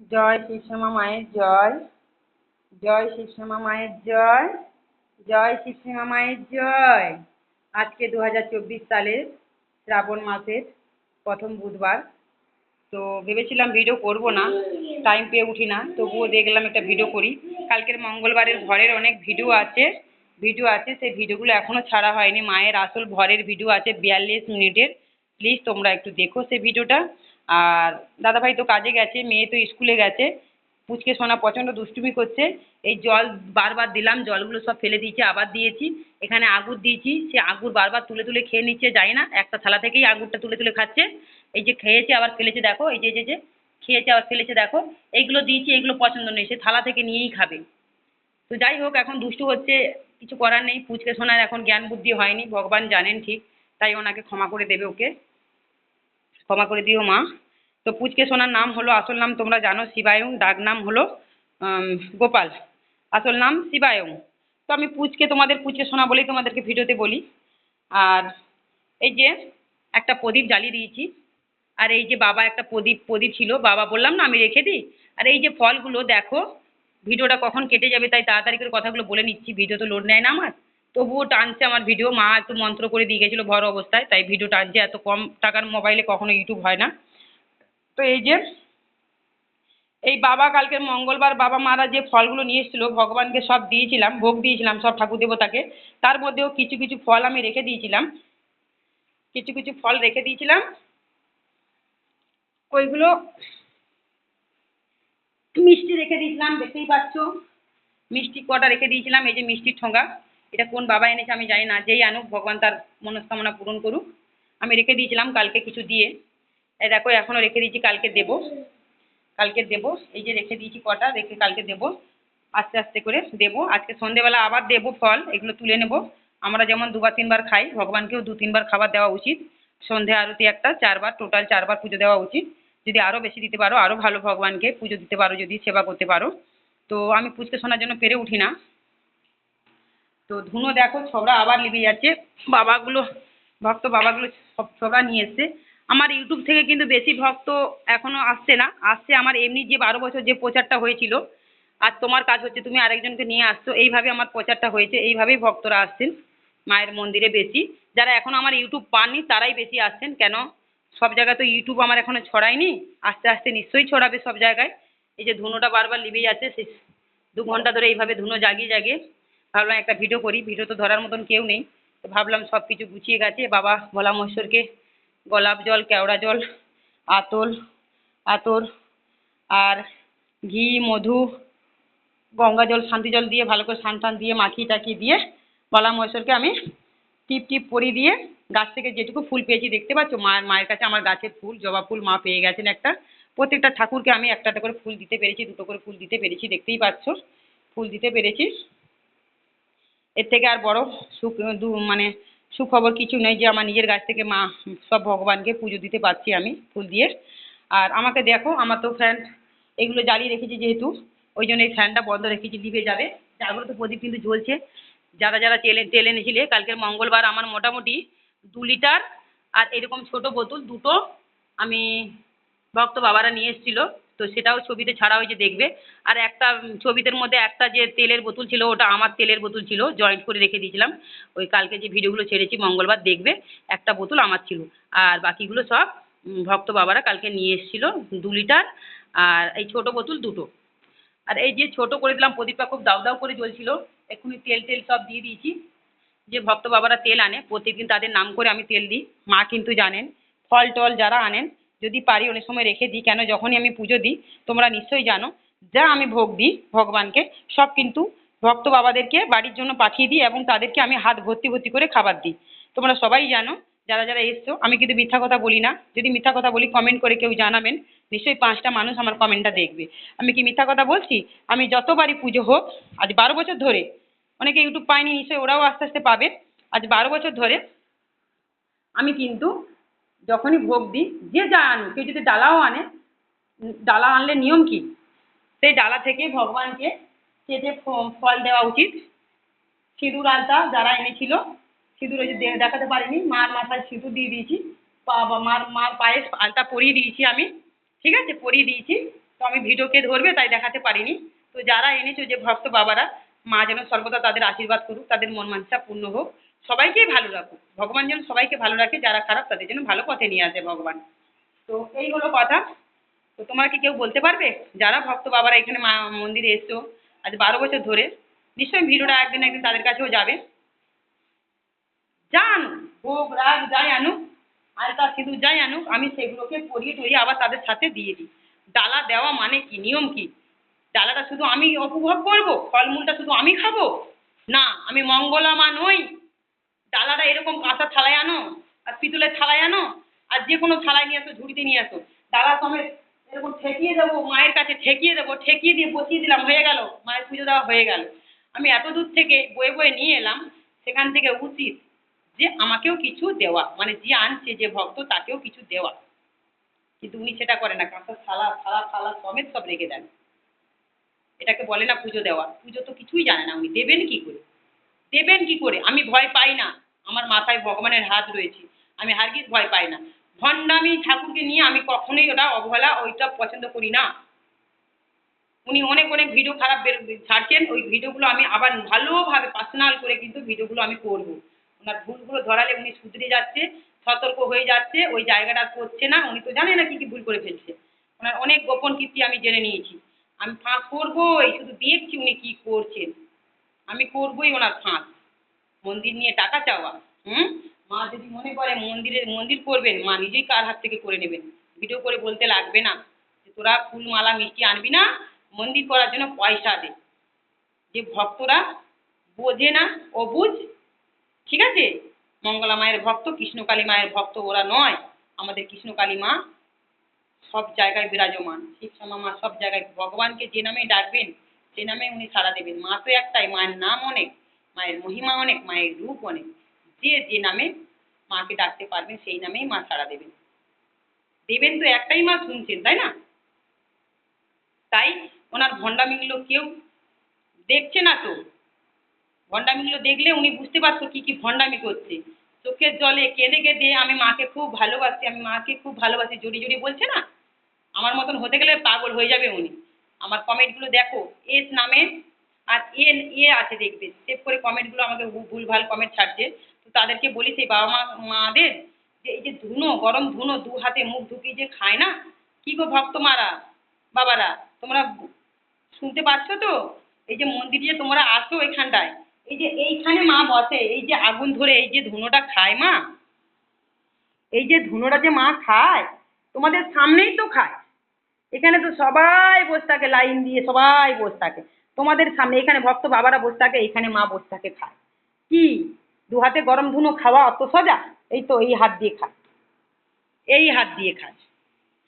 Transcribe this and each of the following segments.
জয় শিবশ্যামা মায়ের জয়। জয় শিবশ্যামা মায়ের জয়। জয় শিবশ্যামা মায়ের জয়। আজকে দু হাজার চব্বিশ সালের শ্রাবণ মাসের প্রথম বুধবার। তো ভেবেছিলাম ভিডিও করব না টাইম পেয়ে উঠি না, তবুও দেখলাম একটা ভিডিও করি। কালকের মঙ্গলবারের ঘরের অনেক ভিডিও আছে ভিডিও আছে, সেই ভিডিওগুলো এখনও ছাড়া হয়নি। মায়ের আসল ঘরের ভিডিও আছে বিয়াল্লিশ মিনিটের। প্লিজ তোমরা একটু দেখো সেই ভিডিওটা আর দাদাভাই তো কাজে গেছে, মেয়ে তো স্কুলে গেছে। পুচকে সোনা প্রচণ্ড দুষ্টুমি করছে। এই জল বারবার দিলাম, জলগুলো সব ফেলে দিয়েছি, আবার দিয়েছি। এখানে আগুর দিয়েছি, সে আগুর বারবার তুলে তুলে খেয়ে নিচ্ছে, জানি না, একটা থালা থেকেই আগুরটা তুলে তুলে খাচ্ছে। এই যে খেয়েছে, আবার ফেলেছে, দেখো, এই যে যে যে, খেয়েছে, আবার ফেলেছে, দেখো। এইগুলো দিয়েছি এগুলো পছন্দ নেই, সে থালা থেকে নিয়েই খাবে। তো যাই হোক, এখন দুষ্টু হচ্ছে, কিছু করার নেই। পুচকে সোনার এখন জ্ঞান বুদ্ধি হয়নি, ভগবান জানেন ঠিক, তাই ওনাকে ক্ষমা করে দেবে ওকে। ক্ষমা করে দিও মা। তো পুচকে সোনার নাম হলো, আসল নাম তোমরা জানো, শিবায়ং, ডাক নাম হলো গোপাল। আসল নাম শিবায়ং। তো আমি পুচকে তোমাদের পুচকে সোনা বলেই তোমাদেরকে ভিডিওতে বলি। আর এই যে একটা প্রদীপ জ্বালিয়ে দিয়েছি, আর এই যে বাবা একটা প্রদীপ প্রদীপ ছিল, বাবা বললাম, না, আমি রেখে দিই। আর এই যে ফলগুলো, দেখো, ভিডিওটা কখন কেটে যাবে, তাই তাড়াতাড়ি করে কথাগুলো বলে নিচ্ছি, ভিডিও তো লোড নেয় না আমার। তবুও টানছে আমার ভিডিও মা একটু মন্ত্র করে দিয়ে গেছিল ভর অবস্থায়, তাই ভিডিও টানছে। এত কম টাকার মোবাইলে কখনো ইউটিউব হয় না। তো এই যে, এই বাবা কালকের মঙ্গলবার বাবা মারা যে ফলগুলো নিয়ে এসেছিল, ভগবানকে সব দিয়েছিলাম, ভোগ দিয়েছিলাম সব ঠাকুর দেবতাকে। তার মধ্যেও কিছু কিছু ফল আমি রেখে দিয়েছিলাম। কিছু কিছু ফল রেখে দিয়েছিলাম। ওইগুলো মিষ্টি রেখে দিয়েছিলাম, দেখতেই পাচ্ছ। মিষ্টি কটা রেখে দিয়েছিলাম, এই যে মিষ্টির ঠোঙা। এটা কোন বাবা এনেছে আমি জানি না, যেই আনুক, ভগবান তার মনস্কামনা পূরণ করুক। আমি রেখে দিয়েছিলাম, কালকে কিছু দিয়ে। এই দেখো, এখনও রেখে দিয়েছি, কালকে দেবো। কালকে দেবো, এই যে রেখে দিয়েছি কটা, রেখে কালকে দেবো। আস্তে আস্তে করে দেবো। আজকে সন্ধেবেলা আবার দেবো ফল, এগুলো তুলে নেব। আমরা যেমন দুবার, তিনবার খাই, ভগবানকেও দু, তিনবার খাবার দেওয়া উচিত। সন্ধে আরতি একটা, চারবার, টোটাল চারবার পুজো দেওয়া উচিত। যদি আরও বেশি দিতে পারো, আরও ভালো ভগবানকে পুজো দিতে পারো, যদি সেবা করতে পারো। তো আমি পুজতে শোনার জন্য পেরে উঠি না। তো ধুনো দেখো, ছবড়া আবার লিবে যাচ্ছে। বাবাগুলো, ভক্ত বাবাগুলো সব ছবড়া নিয়ে এসছে। আমার ইউটিউব থেকে কিন্তু বেশি ভক্ত এখনও আসছে না। আসছে আমার এমনি যে বারো বছর যে প্রচারটা হয়েছিল, আর তোমার কাজ হচ্ছে তুমি আরেকজনকে নিয়ে আসছো, এইভাবে আমার প্রচারটা হয়েছে। এইভাবেই ভক্তরা আসছেন মায়ের মন্দিরে বেশি। যারা এখনও আমার ইউটিউব পাননি, তারাই বেশি আসছেন। কেন? সব জায়গায় তো ইউটিউব আমার এখনও ছড়ায়নি। আস্তে আস্তে নিশ্চয়ই ছড়াবে সব জায়গায়। এই যে ধুনোটা বারবার লিবেই যাচ্ছে সে দু ঘণ্টা ধরে এইভাবে ধুনো জাগিয়ে জাগিয়ে ভাবলাম একটা ভিডিও করি ভিডিও তো ধরার মতন কেউ নেই। তো ভাবলাম সব কিছু গুছিয়ে গেছে, বাবা ভোলা মহেশ্বরকে গোলাপ জল, কেওড়া জল আতর আতর, আর ঘি, মধু, গঙ্গা জল, শান্তি জল দিয়ে, ভালো করে স্নান টান দিয়ে, মাখিয়ে টাখিয়ে দিয়ে, ভোলা মহেশ্বরকে আমি টিপ টিপ পরিয়ে দিয়ে, গাছ থেকে যেটুকু ফুল পেয়েছি, দেখতে পাচ্ছ? মায়ের মায়ের কাছে আমার গাছের ফুল, জবা ফুল মা পেয়ে গেছেন একটা। প্রত্যেকটা ঠাকুরকে আমি একটা একটা করে ফুল দিতে পেরেছি, দুটো করে ফুল দিতে পেরেছি, দেখতেই পাচ্ছ? ফুল দিতে পেরেছি। এর থেকে আর বড় সুখ, দু মানে সুখবর কিছু নেই যে আমার নিজের গাছ থেকে মা সব ভগবানকে পুজো দিতে পারছি আমি ফুল দিয়ে। আর আমাকে দেখো, আমার তো ফ্যান এগুলো জ্বালিয়ে রেখেছি যেহেতু, ওই জন্য এই ফ্যানটা বন্ধ রেখেছি লিভে যাবে। জাগ্রত প্রদীপ কিন্তু জ্বলছে। যারা যারা তেল তেল এনেছিলে, কালকের মঙ্গলবার আমার মোটামুটি দু লিটার আর এরকম ছোট বোতল দুটো আমি ভক্ত বাবারা নিয়ে এসেছিল। তো সেটাও ছবিতে ছাড়া হয়েছে দেখবে। আর একটা ছবিতের মধ্যে একটা যে তেলের বোতল ছিল, ওটা আমার তেলের বোতল ছিল জয়েন্ট করে রেখে দিয়েছিলাম। ওই কালকে যে ভিডিওগুলো ছেড়েছি, মঙ্গলবার দেখবে, একটা বোতল আমার ছিল। আর বাকিগুলো সব ভক্ত বাবারা কালকে নিয়ে এসেছিল, দু লিটার, আর এই ছোট বোতল দুটো। আর এই যে ছোট করে দিলাম প্রদীপটা খুব দাউ দাউ করে জ্বলছিল, এক্ষুনি তেল টেল সব দিয়ে দিয়েছি। যে ভক্ত বাবারা তেল আনে প্রত্যেকদিন তাদের নাম করে আমি তেল দিই, মা কিন্তু জানেন, ফল টল যারা আনেন যদি পারি অনেক সময় রেখে দিই, কেন যখনই আমি পুজো দিই, তোমরা নিশ্চয়ই জানো, যা আমি ভোগ দিই ভগবানকে, সব কিন্তু ভক্ত বাবাদেরকে বাড়ির জন্য পাঠিয়ে দিই এবং তাদেরকে আমি হাত ভর্তি ভর্তি করে খাবার দিই। তোমরা সবাই জানো, যারা যারা এসছো, আমি কিন্তু মিথ্যা কথা বলি না, যদি মিথ্যা কথা বলি কমেন্ট করে কেউ জানাবেন, নিশ্চয়ই পাঁচটা মানুষ আমার কমেন্টটা দেখবে। আমি কি মিথ্যা কথা বলছি? আমি যতবারই পুজো হোক, আজ বারো বছর ধরে, অনেকে ইউটিউব পায়নি, নিশ্চয়ই ওরাও আস্তে আস্তে পাবে, আজ বারো বছর ধরে, আমি কিন্তু যখনই ভোগ দিই, যে যা আনুক কেউ যদি ডালাও আনে, ডালা আনলে নিয়ম কি? সেই ডালা থেকে ভগবানকে কেটে ফল দেওয়া উচিত। সিঁদুর আলতা যারা এনেছিল, সিঁদুর ওই যে দেখাতে পারিনি, মার মাথায় সিঁদুর দিয়ে দিয়েছি মার মার পায়ে আলতা পরিয়ে দিয়েছি আমি, ঠিক আছে? পরিয়ে দিয়েছি, তো আমি ভিডিওকে ধরবে তাই দেখাতে পারিনি। তো যারা এনেছো যে ভক্ত বাবারা, মা যেন সর্বদা তাদের আশীর্বাদ করুক, তাদের মন মানসা পূর্ণ হোক। সবাইকেই ভালো রাখুক ভগবান যেন সবাইকে ভালো রাখে, যারা খারাপ তাদের যেন ভালো পথে নিয়ে আসে ভগবান। তো এই হলো কথা। তো তোমার কি কেউ বলতে পারবে? যারা ভক্ত বাবারা এখানে মন্দিরে এসছো, আজ বারো বছর ধরে, নিশ্চয়ই ভিডিওটা একদিন একদিন তাদের কাছেও যাবে। যান, ভোগ, রাগ, যাই আনুক আর আলতা সিঁদুর যাই আনুক, আমি সেগুলোকে পরিয়ে টরিয়ে আবার তাদের সাথে দিয়ে দিই। ডালা দেওয়া মানে কি? নিয়ম কি? ডালাটা শুধু আমি উপভোগ করব? ফলমূলটা শুধু আমি খাব? না, আমি মঙ্গলা মা নই। ডালাটা এরকম কাঁচা থালায় আনো, আর পিতলের থালায় আনো, আর যে কোনো থালায় নিয়ে আসো, ঝুড়িতে নিয়ে আসো। ডালা সমেত এরকম ঠেকিয়ে দেবো, মায়ের কাছে ঠেকিয়ে দেবো, ঠেকিয়ে দিয়ে বসিয়ে দিলাম, হয়ে গেল। মায়ের পুজো দেওয়া হয়ে গেল। আমি এত দূর থেকে বয়ে বয়ে নিয়ে এলাম, সেখান থেকে উচিত যে আমাকেও কিছু দেওয়া মানে যে আনছে, যে ভক্ত, তাকেও কিছু দেওয়া। কিন্তু উনি সেটা করে না, কাঁচা থালা থালা থালা সমেত সব রেখে দেন। এটাকে বলে না পুজো দেওয়া। পুজো তো কিছুই জানে না উনি, দেবেন কি করে? দেবেন কি করে? আমি ভয় পাই না। আমার মাথায় ভগবানের হাত রয়েছে। আমি হারগিজ ভয় পাই না। ভণ্ডামি ঠাকুরকে নিয়ে আমি কখনোই ওটা অবহেলা, ওইটা পছন্দ করি না। উনি অনেক অনেক ভিডিও খারাপ বের, ছাড়ছেন। ওই ভিডিওগুলো আমি আবার ভালোভাবে পার্সোনাল করে কিন্তু ভিডিওগুলো আমি করব। ওনার ভুলগুলো ধরালে উনি শুধরে যাচ্ছে, সতর্ক হয়ে যাচ্ছে, ওই জায়গাটা করছে না। উনি তো জানে না কি কি ভুল করে ফেলছে। ওনার অনেক গোপন কীর্তি আমি জেনে নিয়েছি। আমি ফাঁস করবই, শুধু দেখছি উনি কি করছেন। আমি করবই ওনার ফাঁস মন্দির নিয়ে টাকা চাওয়া, হুম? মা যদি মনে করে মন্দিরের, মন্দির করবেন, মা নিজেই কার হাত থেকে করে নেবেন। ভিডিও করে বলতে লাগবে না যে তোরা ফুল মালা মিষ্টি আনবি না, মন্দির করার জন্য পয়সা দে। যে ভক্তরা বোঝে না, ও বুঝ, ঠিক আছে? মঙ্গলা মায়ের ভক্ত, কৃষ্ণকালী মায়ের ভক্ত ওরা নয়। আমাদের কৃষ্ণকালী মা সব জায়গায় বিরাজমান। শিবশ্যামা মা সব জায়গায় ভগবানকে যে নামে ডাকবেন সে নামে উনি সাড়া দেবেন। মা তো একটাই, মায়ের নাম অনেক, মায়ের মহিমা অনেক, মায়ের রূপ অনেক। যে যে নামে মাকে ডাকতে পারবেন, সেই নামেই মা সাড়া দেবেন। দেবেন তো একটাই মা শুনছেন, তাই না? তাই ওনার ভণ্ডামিগুলো কেউ দেখছে না তো? ভণ্ডামিগুলো দেখলে উনি বুঝতে পারতো কি কি ভণ্ডামি করছে। চোখের জলে কেঁদে কেঁদে আমি মাকে খুব ভালোবাসি, আমি মাকে খুব ভালোবাসি জড়ি জড়ি বলছে না? আমার মতন হতে গেলে পাগল হয়ে যাবে উনি। আমার কমেন্টগুলো দেখো এস নামে আর এ এ আছে দেখবে। সেভ করে কমেন্টগুলো আমাকে ভুলভাল কমেন্ট ছাড়ছে। তো তাদেরকে বলি, সেই বাবা মা, মাদের যে এই যে ধুনো, গরম ধুনো, দু হাতে মুখ ঢুকিয়ে যে খায় না? কি গো ভক্ত মারা, বাবারা, তোমরা শুনতে পাচ্ছ তো? এই যে মন্দিরে তোমরা আসো এখানটায়। এই যে এইখানে মা বসে, এই যে আগুন ধরে এই যে ধুনোটা খায় মা? এই যে ধুনোটা যে মা খায়, তোমাদের সামনেই তো খায়। এখানে তো সবাই বসে থাকে, লাইন দিয়ে সবাই বসে থাকে। তোমাদের সামনে এখানে ভক্ত বাবারা বসে থাকে, এখানে মা বসে থাকে খায়। কি? দু হাতে গরম ধুনো খাওয়া অত সোজা? এই তো এই হাত দিয়ে খায়। এই হাত দিয়ে খায়।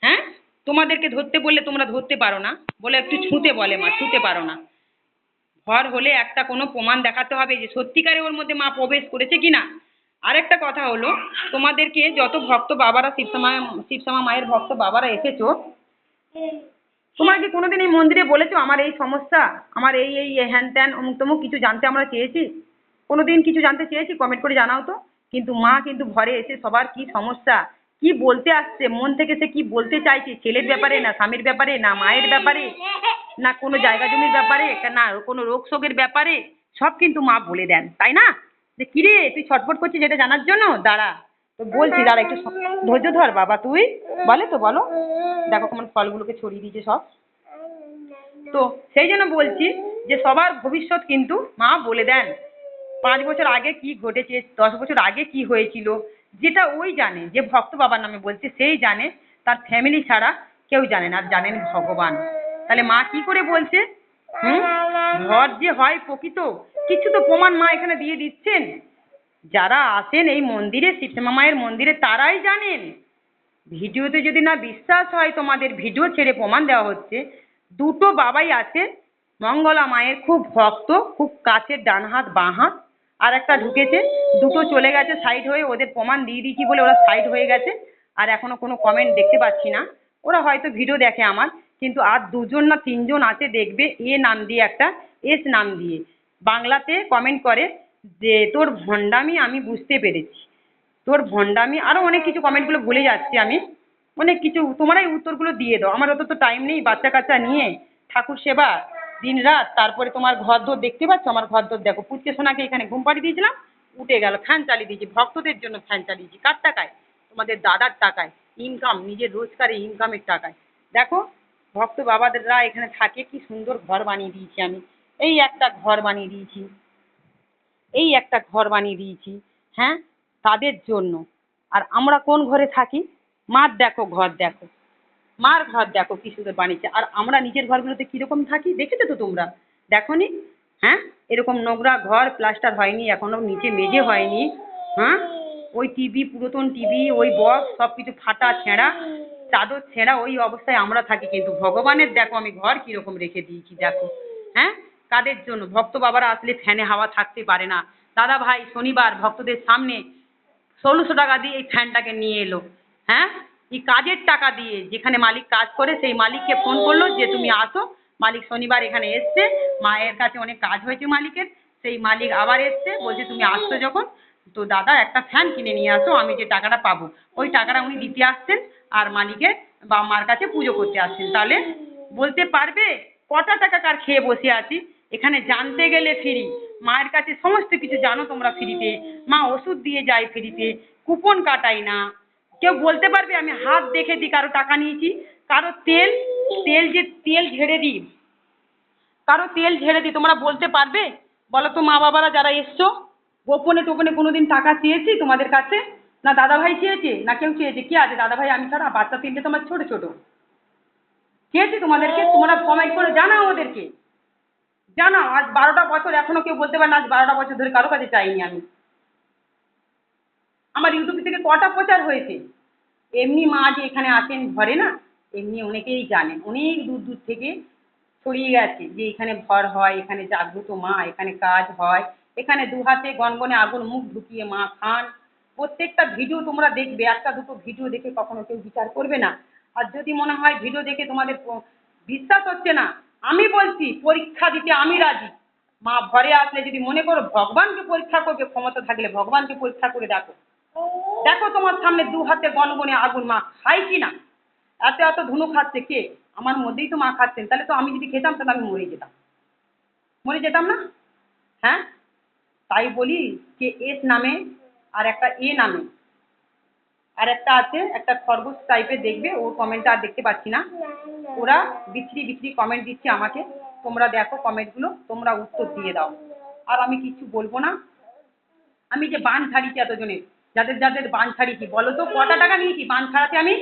হ্যাঁ? তোমাদেরকে ধরতে বললে তোমরা ধরতে পারো না। বলে একটু ছুঁতে বলে মা, ছুঁতে পারো না। ভর হলে একটা কোনো প্রমাণ দেখাতে হবে যে সত্যিকারে ওর মধ্যে মা প্রবেশ করেছে কি না আরেকটা কথা হলো, তোমাদেরকে যত ভক্ত বাবারা শিবশ্যামা শিবশ্যামা মায়ের ভক্ত বাবারা এসেছ তোমার কি কোনোদিন এই মন্দিরে বলেছ? আমার এই সমস্যা, আমার এই এই হ্যান ত্যান, অমুক তমুক কিছু জানতে আমরা চেয়েছি? কোনোদিন কিছু জানতে চেয়েছি? কমেন্ট করে জানাও তো। কিন্তু মা কিন্তু ঘরে এসে সবার কি সমস্যা, কি বলতে আসছে, মন থেকে সে কি বলতে চাইছে? ছেলের ব্যাপারে না স্বামীর ব্যাপারে, না মায়ের ব্যাপারে, না কোনো জায়গা জমির ব্যাপারে, না কোনো রোগ শোকের ব্যাপারে, সব কিন্তু মা বলে দেন, তাই না? যে, কিরে, তুই ছটফট করছিস এটা জানার জন্য? দাঁড়া। বলছি, দাঁড়া একটু ধৈর্য ধর বাবা, তুই বলে তো বলো। দেখো কেমন ফলগুলোকে ছড়িয়ে দিয়েছে সব। তো সেই জন্য বলছি যে সবার ভবিষ্যৎ কিন্তু মা বলে দেন। পাঁচ বছর আগে কি ঘটেছে, দশ বছর আগে কি হয়েছিল, যেটা ওই জানে, যে ভক্ত বাবার নামে বলছে, সেই জানে। তার ফ্যামিলি ছাড়া কেউ জানে না, আর জানেন ভগবান। তাহলে মা কি করে বলছে? হুম? ঘর যে হয় প্রকৃত, কিছু তো প্রমাণ মা এখানে দিয়ে দিচ্ছেন। যারা আসেন এই মন্দিরে শিবশ্যামা মায়ের মন্দিরে, তারাই জানেন। ভিডিওতে যদি না বিশ্বাস হয় তোমাদের, ভিডিও ছেড়ে প্রমাণ দেওয়া হচ্ছে, দুটো বাবাই আছে মঙ্গলা মায়ের খুব ভক্ত, খুব কাছের ডান হাত, বাঁ হাত, আর একটা ঢুকেছে দুটো চলে গেছে সাইড হয়ে, ওদের প্রমাণ দিয়ে দিয়েছি বলে ওরা সাইড হয়ে গেছে, আর এখনও কোনো কমেন্ট দেখতে পাচ্ছি না। ওরা হয়তো ভিডিও দেখে আমার, কিন্তু আর দুজন না তিনজন আছে দেখবে, এ নাম দিয়ে একটা এস নাম দিয়ে। বাংলাতে কমেন্ট করে যে তোর ভণ্ডামি আমি বুঝতে পেরেছি। তোর ভণ্ডামি আরও অনেক কিছু কমেন্টগুলো ভুলে যাচ্ছি আমি। অনেক কিছু, তোমরাই উত্তরগুলো দিয়ে দাও। আমার অত তো টাইম নেই বাচ্চা কাচ্চা নিয়ে ঠাকুর সেবা দিন রাত তারপরে তোমার ঘর দোর দেখতে পাচ্ছ? আমার ঘর দোর দেখো, পুচকে সোনাকে এখানে ঘুম পাড়িয়ে দিয়েছিলাম, উঠে গেল, ফ্যান চালিয়ে দিয়েছি, ভক্তদের জন্য ফ্যান চালিয়েছি কার টাকায়? তোমাদের দাদার টাকায়। ইনকাম নিজের রোজগারে ইনকামের টাকায়। দেখো, ভক্ত বাবাদেররা এখানে থাকে, কি সুন্দর ঘর বানিয়ে দিয়েছি আমি। এই একটা ঘর বানিয়ে দিয়েছি। এই একটা ঘর বানিয়ে দিয়েছি হ্যাঁ? তাদের জন্য। আর আমরা কোন ঘরে থাকি? মার দেখো, ঘর দেখো। মার ঘর দেখো কি সুন্দর বানিয়েছে। আর আমরা নিজের ঘরগুলোতে কীরকম থাকি? দেখেছ তো তোমরা? দেখোনি? হ্যাঁ? এরকম নোংরা ঘর, প্লাস্টার হয়নি, এখনও নিচে মেঝে হয়নি হ্যাঁ? ওই টিভি, পুরাতন টিভি, ওই বক্স সব কিছু ফাটা ছেঁড়া, চাদর ছেঁড়া, ওই অবস্থায় আমরা থাকি। কিন্তু ভগবানের দেখো আমি ঘর কীরকম রেখে দিয়েছি, দেখো। হ্যাঁ? কাদের জন্য? ভক্ত বাবারা আসলে ফ্যানে হাওয়া থাকতে পারে না। দাদা ভাই, শনিবার ভক্তদের সামনে ষোলোশো টাকা দিয়ে এই ফ্যানটাকে নিয়ে এলো। হ্যাঁ? এই কাজের টাকা দিয়ে যেখানে মালিক কাজ করে, সেই মালিককে ফোন করল যে, তুমি আসো। মালিক শনিবার এখানে এসছে। মায়ের কাছে অনেক কাজ হয়েছে মালিকের। সেই মালিক আবার এসছে, বলছে, তুমি আসছো যখন? তো দাদা, একটা ফ্যান কিনে নিয়ে আসো, আমি যে টাকাটা পাবো। ওই টাকাটা উনি দিতে আসছেন আর মালিকের বা মার কাছে পুজো করতে আসছেন। তাহলে বলতে পারবে, কটা টাকা কার খেয়ে বসে আছি? এখানে জানতে গেলে ফ্রি। মায়ের কাছে সমস্ত কিছু জানো তোমরা ফ্রিতে। মা ওষুধ দিয়ে যায় ফ্রিতে। কুপন কাটাই না। কেউ বলতে পারবে আমি হাত দেখে দিই কারও টাকা নিয়েছি। কারও তেল তেল যে তেল ঝেড়ে দিই কারও তেল ঝেড়ে দিই তোমরা বলতে পারবে? বলো তো মা বাবারা যারা এসছো, গোপনে টোপনে কোনোদিন টাকা চেয়েছি তোমাদের কাছে? না দাদা ভাই চেয়েছে? না কেউ চেয়েছে? কে আছে? দাদা ভাই আমি ছাড়া বাচ্চা তিনটে তোমার ছোট ছোট। চেয়েছি তোমাদেরকে, তোমরা কমেন্ট করে জানাও ওদেরকে। জানাও আজ বারোটা বছর এখনও কেউ বলতে পারে না, আজ বারোটা বছর ধরে কারও কাছে চাইনি আমি। আমার ইউটিউব থেকে কটা প্রচার হয়েছে? এমনি মা যে এখানে আসেন ঘরে না, এমনি অনেকেই জানেন। অনেক দূর দূর থেকে ছড়িয়ে গেছে যে এখানে ভর হয়, এখানে জাগ্রত মা, এখানে কাজ হয়, এখানে দু হাতে গনগনে আগুন, মুখ ঢুকিয়ে মা খান। প্রত্যেকটা ভিডিও তোমরা দেখবে, একটা দুটো ভিডিও দেখে কখনো কেউ বিচার করবে না। আর যদি মনে হয় ভিডিও দেখে তোমাদের বিশ্বাস হচ্ছে না আমি বলছি, পরীক্ষা দিতে আমি রাজি। মা ঘরে আসলে যদি মনে করো ভগবানকে পরীক্ষা করবে, ক্ষমতা থাকলে ভগবানকে পরীক্ষা করে দেখো। দেখো তোমার সামনে দু হাতে গনগনে আগুন, মা খাই কি না? এত এত ধুনু খাচ্ছে কে? আমার মধ্যেই তো মা খাচ্ছেন, তাহলে তো আমি যদি খেতাম, তাহলে আমি মরে যেতাম। মরে যেতাম না? হ্যাঁ? তাই বলি যে এস নামে আর একটা এ নামে। আর একটা আছে, একটা খরগোশ টাইপের দেখবে, ওর কমেন্টটা আর দেখতে পাচ্ছি না। ওরা বিচ্ছিরি বিচ্ছিরি কমেন্ট দিচ্ছে আমাকে। তোমরা দেখো কমেন্টগুলো তোমরা উত্তর দিয়ে দাও। আর আমি কিছু বলব না। আমি যে বান ছাড়িয়েছি এতজনের, যাদের যাদের বান ছাড়িয়েছি, বলো তো কটা টাকা নিয়েছি বান ছাড়াতে আমি?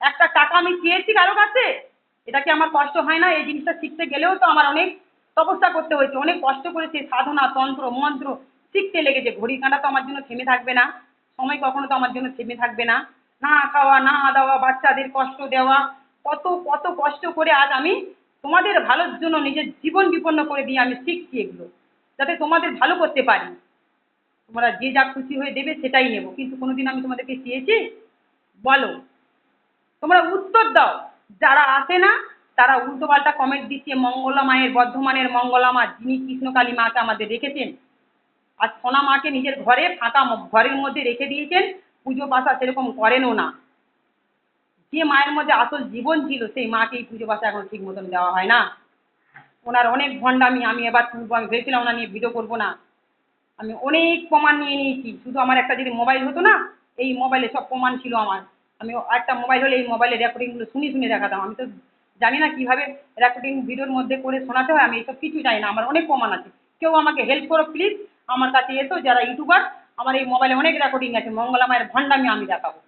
একটা টাকা আমি চেয়েছি কারও কাছে? এটা কি আমার কষ্ট হয় না? এই জিনিসটা শিখতে গেলেও তো আমার অনেক তপস্যা করতে হয়েছে, অনেক কষ্ট করেছে, সাধনা, তন্ত্র, মন্ত্র, শিখতে লেগেছে। ঘড়ি কাঁটা তো আমার জন্য থেমে থাকবে না। সময় কখনো তো আমার জন্য থেমে থাকবে না। না খাওয়া, না দেওয়া, বাচ্চাদের কষ্ট দেওয়া, কত কত কষ্ট করে আজ আমি তোমাদের ভালোর জন্য নিজের জীবন বিপন্ন করে দিয়ে আমি শিখছি এগুলো। যাতে তোমাদের ভালো করতে পারি। তোমরা যে যা খুশি হয়ে দেবে সেটাই নেব। কিন্তু কোনোদিন আমি তোমাদেরকে চেয়েছি? বলো। তোমরা উত্তর দাও। যারা আসে না, তারা উল্টোপাল্টা কমেন্ট দিচ্ছে মঙ্গলা মায়ের বর্ধমানের মঙ্গলা মা যিনি কৃষ্ণকালী মাকে আমাদের রেখেছেন। আর সোনা মাকে নিজের ঘরে ফাঁকা ঘরের মধ্যে রেখে দিয়েছেন, পুজো পাশা সেরকম করেনও না। যে মায়ের মধ্যে আসল জীবন ছিল, সেই মাকে এই পুজো পাশা এখন ঠিক মতন দেওয়া হয় না। ওনার অনেক ভণ্ডামি, আমি এবার তুলবো, আমি ভেবেছিলাম ওনা নিয়ে ভিডিও করব না। আমি অনেক প্রমাণ নিয়ে নিয়েছি, শুধু আমার একটা যদি মোবাইল হতো না, এই মোবাইলে সব প্রমাণ ছিল আমার। আমি একটা মোবাইল হলে এই মোবাইলে রেকর্ডিংগুলো শুনে শুনে দেখাতাম। আমি তো জানি না কীভাবে রেকর্ডিং ভিডিওর মধ্যে করে শোনাতে হয়, আমি এইসব কিছু জানি না, আমার অনেক প্রমাণ আছে। কেউ আমাকে হেল্প করো, প্লিজ। আমার কাছে এসো, যারা ইউটিউবার আমার এই মোবাইলে অনেক রেকর্ডিং আছে, মঙ্গলা মায়ের ভণ্ডামি আমি দেখাবো।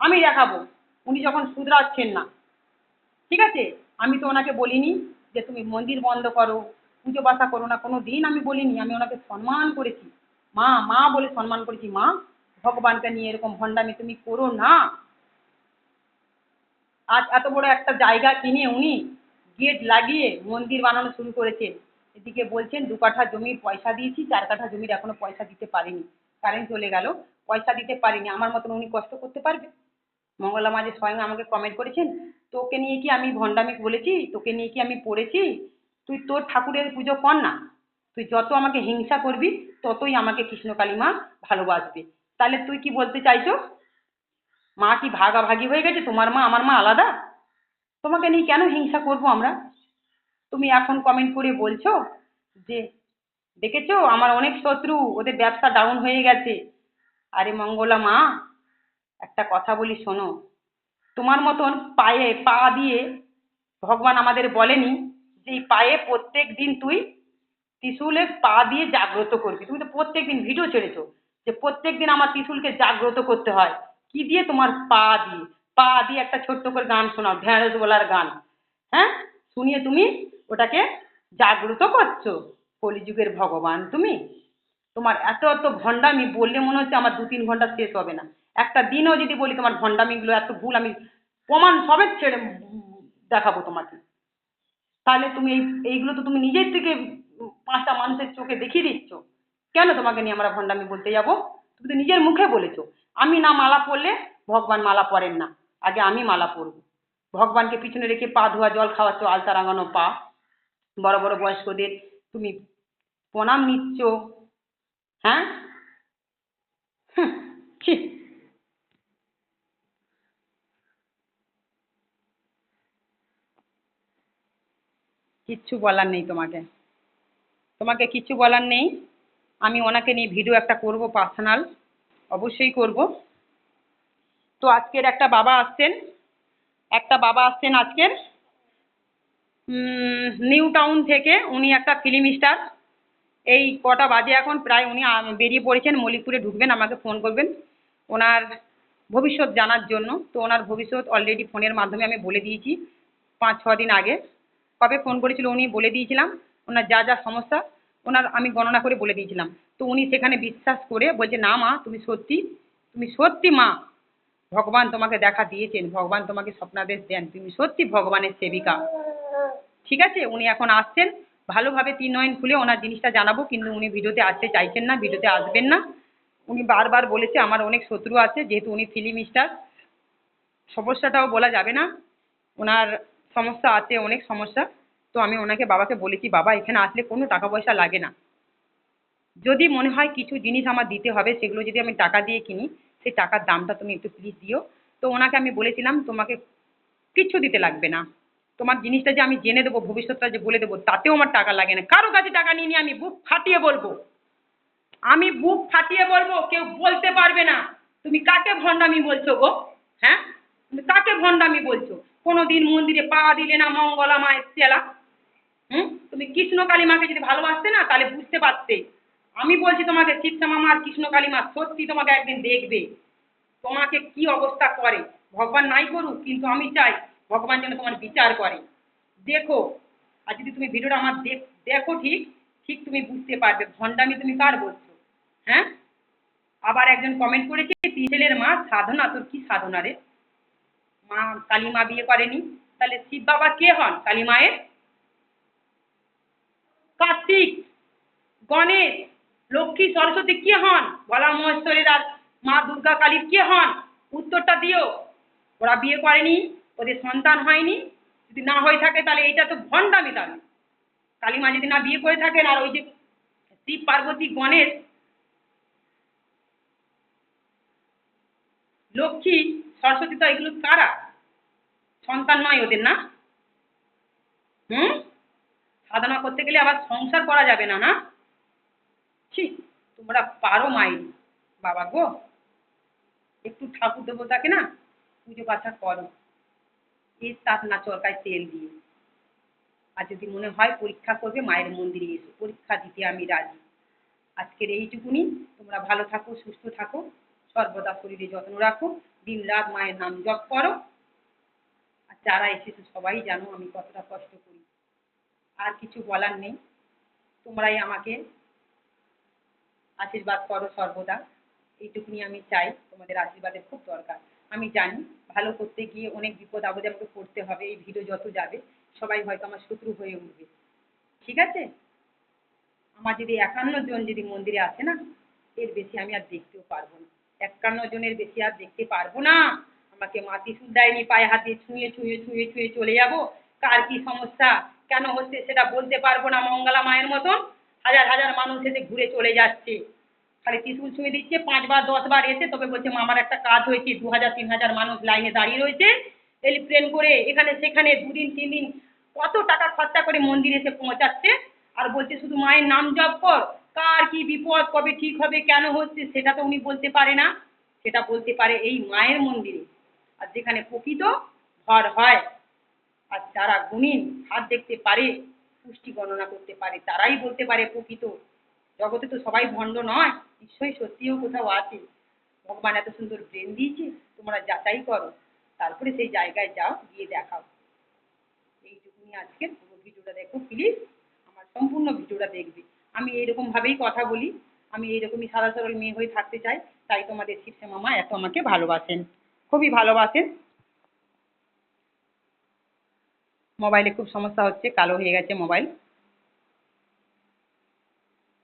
আমি দেখাবো। উনি যখন শুধরাচ্ছেন না, ঠিক আছে? আমি তো ওনাকে বলিনি যে তুমি মন্দির বন্ধ করো, পুজো বাসা করো না, কোনো দিন আমি বলিনি, আমি ওনাকে সম্মান করেছি। মা মা বলে সম্মান করেছি, মা, ভগবানকে নিয়ে এরকম ভণ্ডামি তুমি করো না। আজ এত বড় একটা জায়গা কিনে উনি গেট লাগিয়ে মন্দির বানানো শুরু করেছেন। এদিকে বলছেন, দু কাঠা জমি পয়সা দিয়েছি, চার কাঠা জমির এখনও পয়সা দিতে পারিনি। কারেন্ট চলে গেল, পয়সা দিতে পারিনি, আমার মতন উনি কষ্ট করতে পারবে? মঙ্গলা মা যে স্বয়ং আমাকে কমেন্ট করেছেন, তোকে নিয়ে কি আমি ভণ্ডামি বলেছি? তোকে নিয়ে কি আমি পড়েছি? তুই তোর ঠাকুরের পুজো কর না। তুই যত আমাকে হিংসা করবি, ততই আমাকে কৃষ্ণকালী মা ভালোবাসবে। তাহলে তুই কি বলতে চাইছো? মা কি ভাগাভাগি হয়ে গেছে? তোমার মা, আমার মা আলাদা? তোমাকে নিয়ে কেন হিংসা করব আমরা? তুমি এখন কমেন্ট করে বলছো যে, দেখেছ? আমার অনেক শত্রু, ওদের ব্যবসা ডাউন হয়ে গেছে। আরে মঙ্গলা মা, একটা কথা বলি শোনো। তোমার মতন পায়ে পা দিয়ে ভগবান আমাদের বলেনি যে পায়ে প্রত্যেক দিন তুই ত্রিশুলে পা দিয়ে জাগ্রত করবি। তুমি তো প্রত্যেক দিন ভিডিও ছেড়েছো যে, প্রত্যেক দিন আমার ত্রিশুলকে জাগ্রত করতে হয়। কি দিয়ে? তোমার পা দিয়ে। পা দিয়ে একটা ছোট্ট করে গান শোনাও ঢেঁড়স বলার গান। হ্যাঁ? শুনিয়ে তুমি ওটাকে জাগ্রত করছ। কলিযুগের ভগবান তুমি। তোমার এত এত ভণ্ডামি, বললে মনে হচ্ছে আমার দু তিন ঘণ্টা শেষ হবে না। একটা দিনও যদি বলি তোমার ভণ্ডামিগুলো, এত ভুল আমি প্রমাণ সবের ছেড়ে দেখাবো তোমাকে। তাহলে তুমি এই, এইগুলো তো তুমি নিজের থেকে পাঁচটা মানুষের চোখে দেখিয়ে দিচ্ছ। কেন তোমাকে নিয়ে আমরা ভণ্ডামি বলতে যাব? তুমি তো নিজের মুখে বলেছ। আমি না মালা পরলে ভগবান মালা পরেন না। আগে আমি মালা পরবো। ভগবানকে পিছনে রেখে পা ধোয়া, জল খাওয়াচ্ছ, আলতা রাঙানো পা। বড় বড় বয়স্কদের তুমি প্রণাম নিচ্ছ। হ্যাঁ? কিচ্ছু বলার নেই তোমাকে। তোমাকে কিচ্ছু বলার নেই। আমি ওনাকে নিয়ে ভিডিও একটা করব পার্সোনাল অবশ্যই করব। তো আজকের একটা বাবা আসছেন। একটা বাবা আসছেন আজকের। নিউ টাউন থেকে উনি একটা ফিল্ম স্টার এই কটা বাজে এখন, প্রায় উনি বেরিয়ে পড়েছেন, মল্লিকপুরে ঢুকবেন, আমাকে ফোন করবেন। ওনার ভবিষ্যৎ জানার জন্য। তো ওনার ভবিষ্যৎ অলরেডি ফোনের মাধ্যমে আমি বলে দিয়েছি, পাঁচ, ছ দিন আগে। কবে ফোন করেছিল উনি বলে দিয়েছিলাম, ওনার যা যা সমস্যা, ওনার আমি গণনা করে বলে দিয়েছিলাম। তো উনি সেখানে বিশ্বাস করে বলছে, না মা, তুমি সত্যি তুমি সত্যি মা। ভগবান তোমাকে দেখা দিয়েছেন, ভগবান তোমাকে স্বপ্নাদেশ দেন। তুমি সত্যি ভগবানের সেবিকা। ঠিক আছে? উনি এখন আসছেন। ভালোভাবে তিন নয়ন খুলে ওনার জিনিসটা জানাব, কিন্তু উনি ভিডিওতে আসতে চাইছেন না, ভিডিওতে আসবেন না। উনি বারবার বলেছে, আমার অনেক শত্রু আছে, যেহেতু উনি ফিল্ম স্টার সমস্যাটাও বলা যাবে না। ওনার সমস্যা আছে, অনেক সমস্যা। তো আমি ওনাকে বাবাকে বলেছি, বাবা, এখানে আসলে কোনো টাকা পয়সা লাগে না। যদি মনে হয় কিছু জিনিস আমার দিতে হবে, সেগুলো যদি আমি টাকা দিয়ে কিনি, সেই টাকার দামটা তুমি একটু প্লিজ দিও। তো ওনাকে আমি বলেছিলাম, তোমাকে কিচ্ছু দিতে লাগবে না। তোমার জিনিসটা যে আমি জেনে দেবো, ভবিষ্যৎটা যে বলে দেবো, তাতেও আমার টাকা লাগে না। কারও কাছে টাকা নিয়ে নিয়ে আমি বুক ফাটিয়ে বলব। আমি বুক ফাটিয়ে বলব, কেউ বলতে পারবে না। তুমি কাকে ভণ্ডামি বলছো গো? হ্যাঁ? তুমি কাকে ভণ্ডামি বলছো? কোনোদিন মন্দিরে পা দিলে না মঙ্গলা মায়ের চেলা। হুম? তুমি কৃষ্ণ কালী মাকে যদি ভালোবাসতে না, তাহলে বুঝতে পারতে। আমি বলছি তোমাকে, শিবশ্যামা মামা আর কৃষ্ণ কালী মা সত্যি তোমাকে একদিন দেখবে। তোমাকে কি অবস্থা করে? ভগবান নাই করুক, কিন্তু আমি চাই ভগবান যেন তোমার বিচার করে। দেখো, আর যদি তুমি ভিডিওটা আমার দেখ ঠিক ঠিক তুমি বুঝতে পারবে, ভণ্ডামি তুমি কার বলছো? হ্যাঁ? আবার একজন কমেন্ট করেছে ছেলের মা সাধনা, তোর কি সাধনা রে? মা কালী মা বিয়ে করেনি, তাহলে শিব বাবা কে হন? কালী মায়ের কার্তিক, গণেশ, লক্ষ্মী, সরস্বতী কে হন? বলা মহেশ্বরের আর মা দুর্গা কালীর কে হন? উত্তরটা দিও। ওরা বিয়ে করেনি। ওদের সন্তান হয়নি, যদি না হয়ে থাকে তাহলে এইটা তো ভণ্ডামি তাহলে। কালী মা যদি না বিয়ে করে থাকেন আর ওই যে শিব পার্বতী গণেশ, লক্ষ্মী, সরস্বতী তো এগুলো কারা? সন্তান নয় ওদের না? হুম? সাধনা করতে গেলে আবার সংসার করা যাবে না না? ঠিক তোমরা পারো মাইরি বাবা গো। একটু ঠাকুর দেবতাকে না পুজো পাঠা করো। তাক না চরকায় তেল দিয়ে। আর যদি মনে হয় পরীক্ষা করবে, মায়ের মন্দিরে এসো। পরীক্ষা দিতে আমি রাজি। আজকের এইটুকুনি। তোমরা ভালো থাকো, সুস্থ থাকো। সর্বদা শরীরে যত্ন রাখো। দিন রাত মায়ের নাম জপ করো। আর যারা এসেছে, সবাই জানো আমি কতটা কষ্ট করি। আর কিছু বলার নেই। তোমরাই আমাকে আশীর্বাদ করো সর্বদা। এইটুকুনি আমি চাই। তোমাদের আশীর্বাদের খুব দরকার। আমি জানি, ভালো করতে গিয়ে অনেক বিপদ আপদে আমাকে পড়তে হবে, এই ভিডিও যত যাবে, সবাই হয়তো আমার শত্রু হয়ে উঠবে। ঠিক আছে? আমার যদি একান্ন জন যদি মন্দিরে আসে না, এর বেশি আমি আর দেখতেও পারব না। একান্ন জনের বেশি আর দেখতে পারব না। আমাকে মাটি সুদ দেয়নি, পায়ে হাতে ছুঁয়ে ছুঁয়ে ছুঁয়ে ছুঁয়ে চলে যাব। কার কি সমস্যা? কেন হচ্ছে সেটা বলতে পারব না মঙ্গলা মায়ের মতন? হাজার হাজার মানুষ এসে ঘুরে চলে যাচ্ছে। খালি ত্রিশুল ছুঁয়ে দিচ্ছে? পাঁচবার, দশবার এসে তবে বলছে, মা, আমার একটা কাজ হয়েছে দু হাজার তিন হাজার মানুষ লাইনে দাঁড়িয়ে রয়েছে। এলিপ্লেন করে এখানে, সেখানে, দুদিন তিন দিন কত টাকা খরচা করে মন্দিরে এসে পৌঁছাচ্ছে। আর বলছে, শুধু মায়ের নাম জপ কর, কার কি বিপদ, কবে ঠিক হবে, কেন হচ্ছে, সেটা তো উনি বলতে পারে না। সেটা বলতে পারে এই মায়ের মন্দিরে। আর যেখানে প্রকৃত ঘর হয়, আর যারা গুণীন, হাত দেখতে পারে, পুষ্টি গণনা করতে পারে, তারাই বলতে পারে প্রকৃত। জগতে তো সবাই ভণ্ড নয়। নিশ্চয়ই সত্যিও কোথাও আছে। ভগবান এত সুন্দর ব্রেন দিয়েছে, তোমরা যাচাই করো। তারপরে সেই জায়গায় যাও, গিয়ে দেখাও। এইটুকুনি আজকে পুরো ভিডিওটা দেখো প্লিজ আমার সম্পূর্ণ ভিডিওটা দেখবে। আমি এইরকম ভাবেই কথা বলি। আমি এইরকমই সাদা সরল মেয়ে হয়ে থাকতে চাই। তাই তোমাদের শিবসে মামা এত আমাকে ভালোবাসেন। খুবই ভালোবাসেন। মোবাইলে খুব সমস্যা হচ্ছে, কালো হয়ে গেছে মোবাইল।